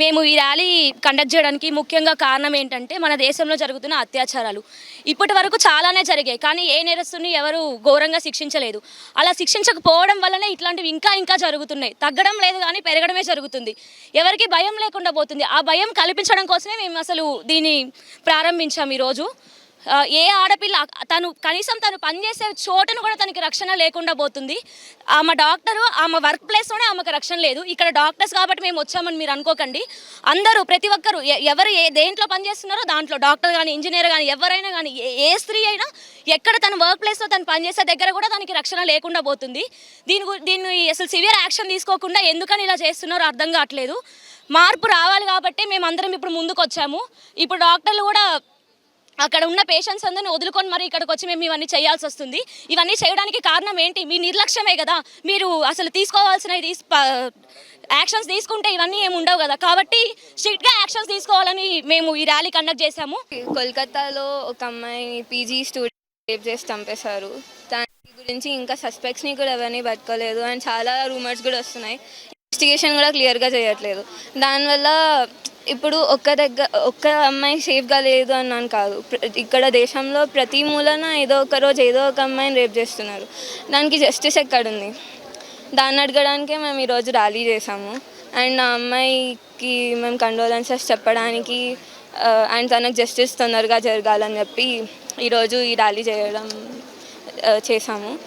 మేము ఈ rally conduct చేయడానికి ముఖ్యంగా కారణం ఏంటంటే మన దేశంలో జరుగుతున్న అత్యాచారాలు. ఇప్పటి వరకు చాలానే జరిగాయి. కానీ ఏ నేరస్తుని ఎవరు ఘోరంగా శిక్షించలేదు. అలా శిక్షించకపోవడం వల్లనే ఇట్లాంటివి ఇంకా ఇంకా జరుగుతున్నాయి. తగ్గడం లేదు కానీ పెరగడమే జరుగుతుంది. ఎవరికి భయం లేకుండా పోతుంది. ఆ భయం కల్పించడం కోసమే మేము అసలు దీన్ని ప్రారంభించాం ఈరోజు. ఏ ఆడపిల్ల తను కనీసం తను పనిచేసే చోటను కూడా తనకి రక్షణ లేకుండా పోతుంది. ఆమె డాక్టరు ఆమె వర్క్ ప్లేస్లోనే ఆమెకు రక్షణ లేదు. ఇక్కడ డాక్టర్స్ కాబట్టి మేము వచ్చామని మీరు అనుకోకండి. అందరూ ప్రతి ఒక్కరు ఎవరు ఏ దేంట్లో పనిచేస్తున్నారో దాంట్లో డాక్టర్ కానీ ఇంజనీర్ కానీ ఎవరైనా కానీ ఏ- స్త్రీ అయినా ఎక్కడ తన వర్క్ ప్లేస్లో తను పనిచేసే దగ్గర కూడా తనకి రక్షణ లేకుండా పోతుంది. దీని గు- దీన్ని అసలు సివియర్ యాక్షన్ తీసుకోకుండా ఎందుకని ఇలా చేస్తున్నారో అర్థం కావట్లేదు. మార్పు రావాలి కాబట్టి మేము అందరం ఇప్పుడు ముందుకు వచ్చాము ఇప్పుడు డాక్టర్లు కూడా అక్కడ ఉన్న పేషెంట్స్ అందరిని వదులుకొని మరి ఇక్కడికి వచ్చి మేము ఇవన్నీ చేయాల్సి వస్తుంది. ఇవన్నీ చేయడానికి కారణం ఏంటి? మీ నిర్లక్ష్యమే కదా. మీరు అసలు తీసుకోవాల్సిన యాక్షన్స్ తీసుకుంటే ఇవన్నీ ఏమి ఉండవు కదా. కాబట్టి స్ట్రిక్ట్గా యాక్షన్స్ తీసుకోవాలని మేము ఈ ర్యాలీ కండక్ట్ చేశాము. కోల్కతాలో ఒక అమ్మాయి పీజీ స్టూడెంట్ రేప్ చేసి చంపేశారు. దాని గురించి ఇంకా సస్పెక్ట్స్ని కూడా ఎవరిని పట్టుకోలేదు అండ్ చాలా రూమర్స్ కూడా వస్తున్నాయి. ఇన్వెస్టిగేషన్ కూడా క్లియర్గా చేయట్లేదు. దానివల్ల ఇప్పుడు ఒక్క దగ్గర ఒక్క అమ్మాయి సేఫ్గా లేదు అన్నాను కాదు. ప్ర- ఇక్కడ దేశంలో ప్రతి మూలన ఏదో ఒక రోజు ఏదో ఒక అమ్మాయిని రేప్ చేస్తున్నారు. దానికి జస్టిస్ ఎక్కడుంది? దాన్ని అడగడానికే మేము ఈరోజు ర్యాలీ చేసాము అండ్ ఆ అమ్మాయికి మేము కండోలెన్సెస్ చెప్పడానికి అండ్ తనకు జస్టిస్ తొందరగా జరగాలని చెప్పి ఈరోజు ఈ ర్యాలీ చేయడం చేసాము